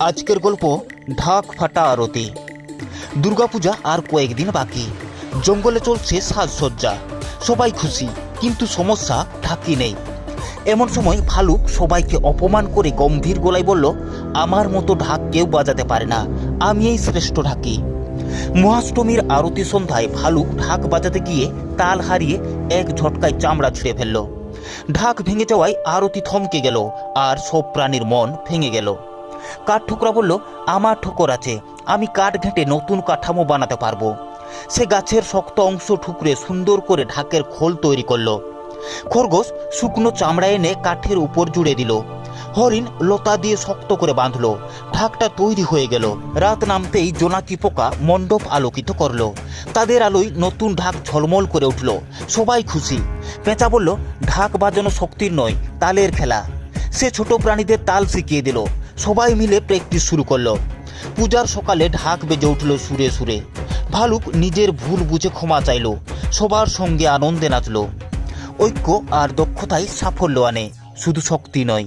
আজকের গল্প ঢাক ফাটা আরতি। দুর্গাপূজা আর কয়েকদিন বাকি। জঙ্গলে চলছে সাজসজ্জা। সবাই খুশি, কিন্তু সমস্যা ঢাকি নেই। এমন সময় ভালুক সবাইকে অপমান করে গম্ভীর গলায় বলল, আমার মতো ঢাক কেউ বাজাতে পারে না, আমি এই শ্রেষ্ঠ ঢাকি। মহাষ্টমীর আরতি সন্ধ্যায় ভালুক ঢাক বাজাতে গিয়ে তাল হারিয়ে এক ঝটকায় চামড়া ছিঁড়ে ফেলল। ঢাক ভেঙে যাওয়ায় আরতি থমকে গেল, আর সব প্রাণীর মন ভেঙে গেল। কাঠ ঠুকরা বলল, আমার ঠোকর আছে, আমি কাঠ ঘেঁটে নতুন কাঠামো বানাতে পারব। সে গাছের শক্ত অংশ ঠুকরে সুন্দর করে ঢাকের খোল তৈরি করল। খরগোশ শুকনো চামড়া এনে কাঠের উপর জুড়ে দিল। হরিণ লতা দিয়ে শক্ত করে বাঁধলো। ঢাকটা তৈরি হয়ে গেল। রাত নামতেই জোনাকি পোকা মণ্ডপ আলোকিত করল। তাদের আলোয় নতুন ঢাক ঝলমল করে উঠল। সবাই খুশি। পেঁচা বলল, ঢাক বাজানো শক্তির নয়, তালের খেলা। সে ছোট প্রাণীদের তাল শিখিয়ে দিল। সবাই মিলে প্র্যাকটিস শুরু করল। পূজার সকালে ঢাক বেজে উঠল সুরে সুরে। ভালুক নিজের ভুল বুঝে ক্ষমা চাইল, সবার সঙ্গে আনন্দে নাচল। ঐক্য আর দক্ষতায় সাফল্য আনে, শুধু শক্তি নয়।